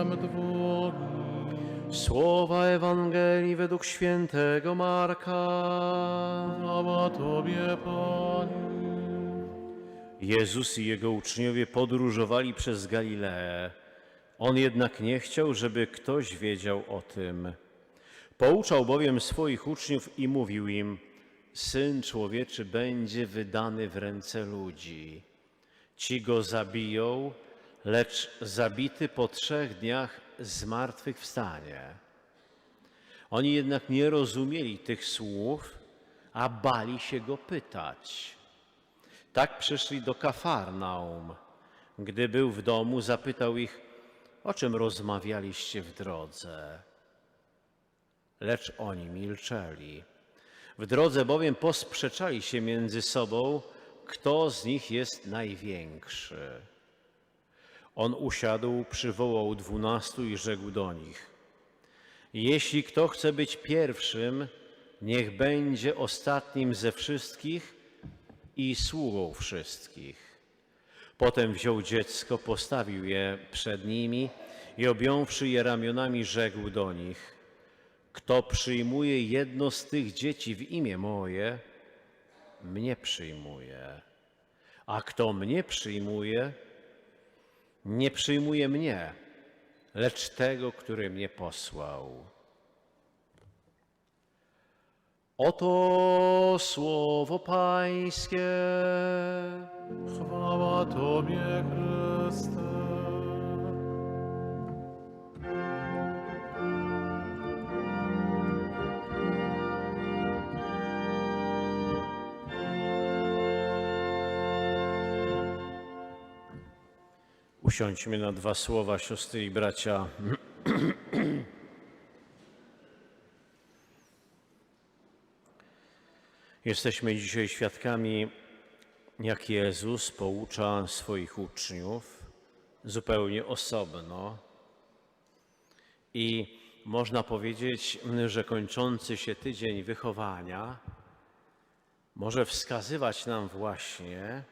sercem Twoim. Słowa Ewangelii według świętego Marka. Chwała Tobie, Panie. Jezus i jego uczniowie podróżowali przez Galileę. On jednak nie chciał, żeby ktoś wiedział o tym. Pouczał bowiem swoich uczniów i mówił im: Syn człowieczy będzie wydany w ręce ludzi. Ci go zabiją, lecz zabity po trzech dniach zmartwychwstanie. Oni jednak nie rozumieli tych słów, a bali się go pytać. Tak przyszli do Kafarnaum. Gdy był w domu, zapytał ich, o czym rozmawialiście w drodze. Lecz oni milczeli. W drodze bowiem posprzeczali się między sobą, kto z nich jest największy. On usiadł, przywołał dwunastu i rzekł do nich: Jeśli kto chce być pierwszym, niech będzie ostatnim ze wszystkich i sługą wszystkich. Potem wziął dziecko, postawił je przed nimi i objąwszy je ramionami, rzekł do nich: Kto przyjmuje jedno z tych dzieci w imię moje, mnie przyjmuje. A kto mnie przyjmuje, nie przyjmuje mnie, lecz tego, który mnie posłał. Oto słowo Pańskie. Chwała Tobie, Chryste. Usiądźmy na dwa słowa, siostry i bracia. Jesteśmy dzisiaj świadkami, jak Jezus poucza swoich uczniów zupełnie osobno. I można powiedzieć, że kończący się tydzień wychowania może wskazywać nam właśnie,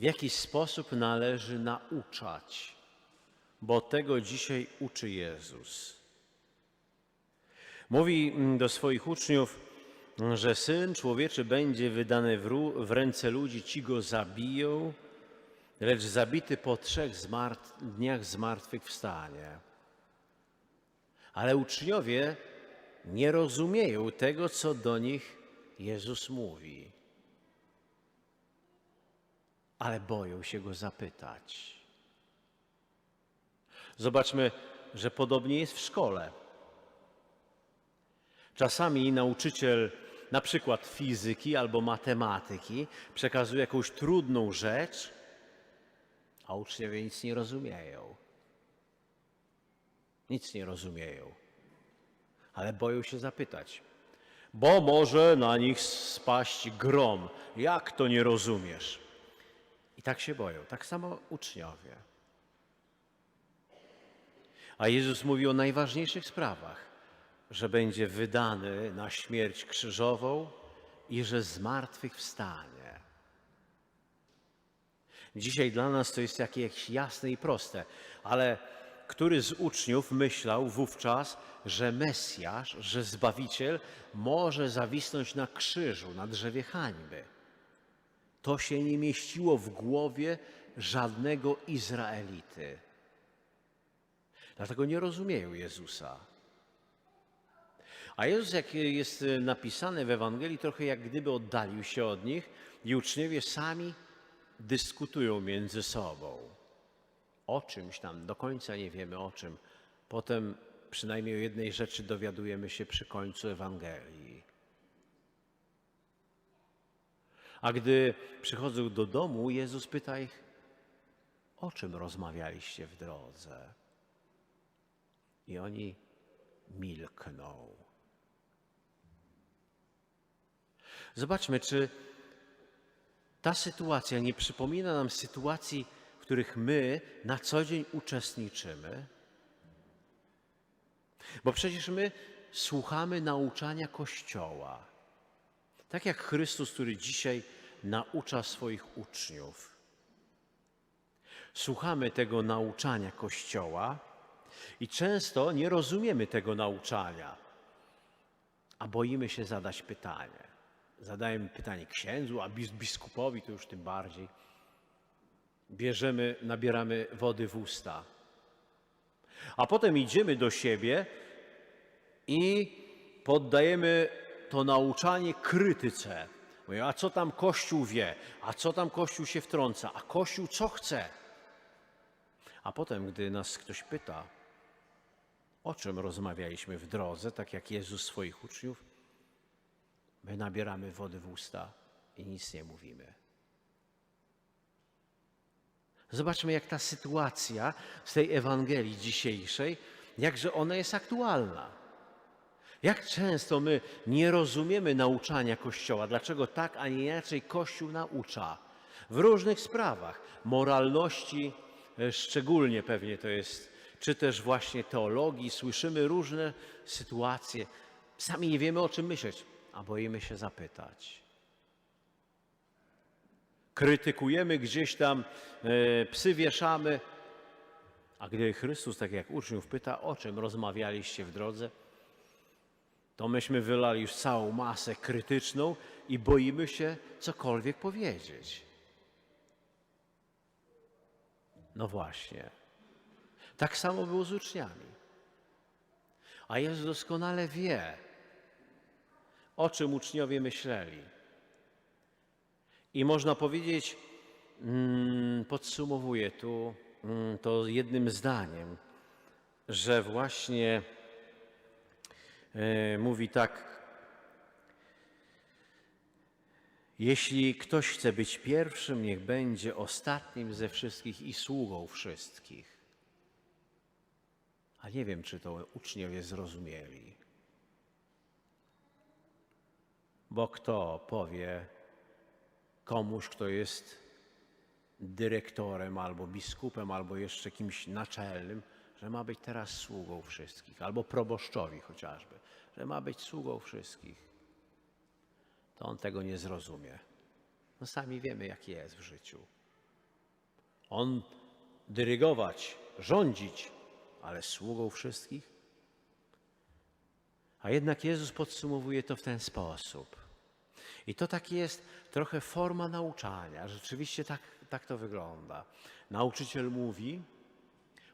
w jaki sposób należy nauczać, bo tego dzisiaj uczy Jezus. Mówi do swoich uczniów, że syn człowieczy będzie wydany w, w ręce ludzi, ci go zabiją, lecz zabity po trzech zmart- dniach zmartwychwstanie. Ale uczniowie nie rozumieją tego, co do nich Jezus mówi ale boją się go zapytać. Zobaczmy, że podobnie jest w szkole. Czasami nauczyciel, na przykład fizyki albo matematyki, przekazuje jakąś trudną rzecz, a uczniowie nic nie rozumieją. Nic nie rozumieją, ale boją się zapytać, bo może na nich spaść grom. Jak to nie rozumiesz? I tak się boją, tak samo uczniowie. A Jezus mówi o najważniejszych sprawach, że będzie wydany na śmierć krzyżową i że z martwych wstanie. Dzisiaj dla nas to jest jakieś jasne i proste, ale który z uczniów myślał wówczas, że Mesjasz, że Zbawiciel może zawisnąć na krzyżu, na drzewie hańby? To się nie mieściło w głowie żadnego Izraelity. Dlatego nie rozumieją Jezusa. A Jezus, jak jest napisane w Ewangelii, trochę jak gdyby oddalił się od nich i uczniowie sami dyskutują między sobą. O czymś tam, do końca nie wiemy o czym. Potem przynajmniej o jednej rzeczy dowiadujemy się przy końcu Ewangelii. A gdy przychodzą do domu, Jezus pyta ich, o czym rozmawialiście w drodze? I oni milkną. Zobaczmy, czy ta sytuacja nie przypomina nam sytuacji, w których my na co dzień uczestniczymy? Bo przecież my słuchamy nauczania Kościoła. Tak jak Chrystus, który dzisiaj naucza swoich uczniów. Słuchamy tego nauczania Kościoła I często nie rozumiemy tego nauczania, a boimy się zadać pytanie. Zadajemy pytanie księdzu, a bis- biskupowi to już tym bardziej. Bierzemy, nabieramy wody w usta. A potem idziemy do siebie i poddajemy to nauczanie krytyce. A co tam Kościół wie? A co tam Kościół się wtrąca? A Kościół co chce? A potem, gdy nas ktoś pyta, o czym rozmawialiśmy w drodze, tak jak Jezus swoich uczniów, my nabieramy wody w usta i nic nie mówimy. Zobaczmy, jak ta sytuacja z tej Ewangelii dzisiejszej, jakże ona jest aktualna. Jak często my nie rozumiemy nauczania Kościoła, dlaczego tak, a nie inaczej Kościół naucza? W różnych sprawach, moralności, e, szczególnie pewnie to jest, czy też właśnie teologii, słyszymy różne sytuacje, sami nie wiemy o czym myśleć, a boimy się zapytać. Krytykujemy gdzieś tam, e, psy wieszamy, a gdy Chrystus, tak jak uczniów, pyta, o czym rozmawialiście w drodze, to myśmy wylali już całą masę krytyczną i boimy się cokolwiek powiedzieć. No właśnie. Tak samo było z uczniami. A Jezus doskonale wie, o czym uczniowie myśleli. I można powiedzieć, mm, podsumowuję tu mm, to jednym zdaniem, że właśnie mówi tak: Jeśli ktoś chce być pierwszym, niech będzie ostatnim ze wszystkich i sługą wszystkich. A nie wiem, czy to uczniowie zrozumieli. Bo kto powie komuś, kto jest dyrektorem albo biskupem, albo jeszcze kimś naczelnym, że ma być teraz sługą wszystkich, albo proboszczowi chociażby, że ma być sługą wszystkich, to on tego nie zrozumie. No sami wiemy, jak jest w życiu. On dyrygować, rządzić, ale sługą wszystkich? A jednak Jezus podsumowuje to w ten sposób. I to tak jest trochę forma nauczania. Rzeczywiście tak, tak to wygląda. Nauczyciel mówi,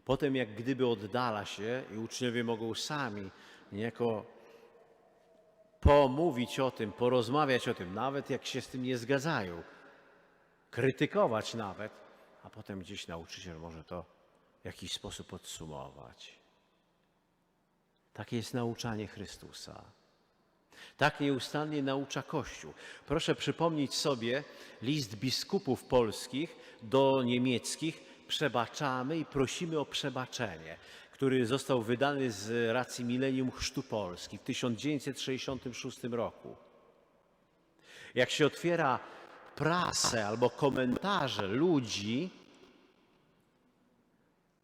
potem jak gdyby oddala się i uczniowie mogą sami niejako pomówić o tym, porozmawiać o tym, nawet jak się z tym nie zgadzają, krytykować nawet, a potem gdzieś nauczyciel może to w jakiś sposób podsumować. Takie jest nauczanie Chrystusa. Tak nieustannie naucza Kościół. Proszę przypomnieć sobie list biskupów polskich do niemieckich Przebaczamy i prosimy o przebaczenie, który został wydany z racji milenium Chrztu Polski w 1966 roku. Jak się otwiera prasę albo komentarze ludzi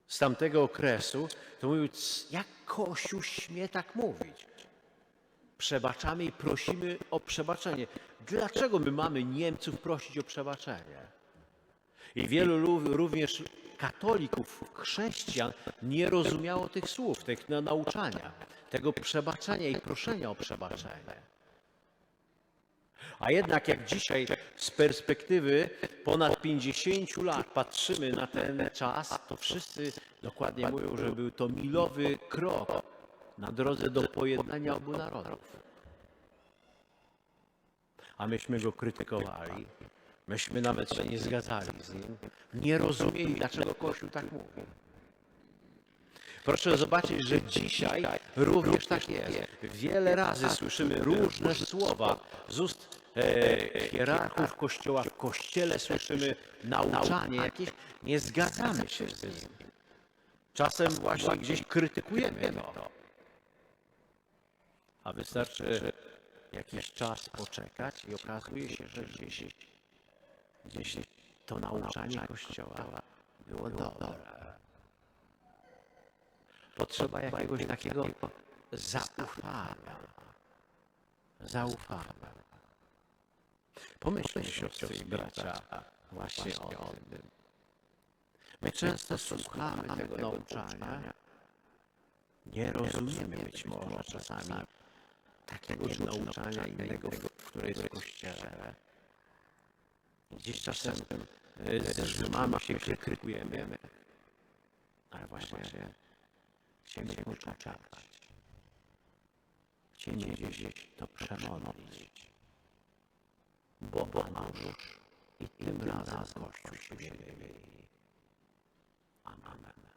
z tamtego okresu, to mówią, "C- jak Kościół śmie tak mówić? Przebaczamy i prosimy o przebaczenie. Dlaczego my mamy Niemców prosić o przebaczenie? I wielu lu- również katolików, chrześcijan nie rozumiało tych słów, tych na- nauczania, tego przebaczenia i proszenia o przebaczenie. A jednak jak dzisiaj z perspektywy ponad 50 lat patrzymy na ten czas, to wszyscy dokładnie mówią, że był to milowy krok na drodze do pojednania obu narodów. A myśmy go krytykowali, myśmy nawet się nie zgadzali z nim, nie rozumieli, dlaczego Kościół tak mówi. Proszę zobaczyć, że dzisiaj również tak jest. Wiele razy słyszymy różne słowa z ust e, hierarchów Kościoła. W Kościele słyszymy nauczanie jakieś, nie zgadzamy się z nim. Czasem właśnie gdzieś krytykujemy to. A wystarczy jakiś czas poczekać i okazuje się, że gdzieś, gdzieś to nauczanie Kościoła było dobre. Potrzeba jakiegoś takiego zaufania. Zaufania. Pomyślmy, siostry i bracia, właśnie o tym. My często słuchamy tego nauczania, Nie rozumiemy być może czasami takiegoż nauczania innego, które jest w Kościele. Gdzieś czasem e, zrzymamy się, krytykujemy, ale właśnie chcieliśmy poczekać. Chcieliśmy gdzieś to przemodlić, bo Pan już i tym razem Kościół się myli. Amen.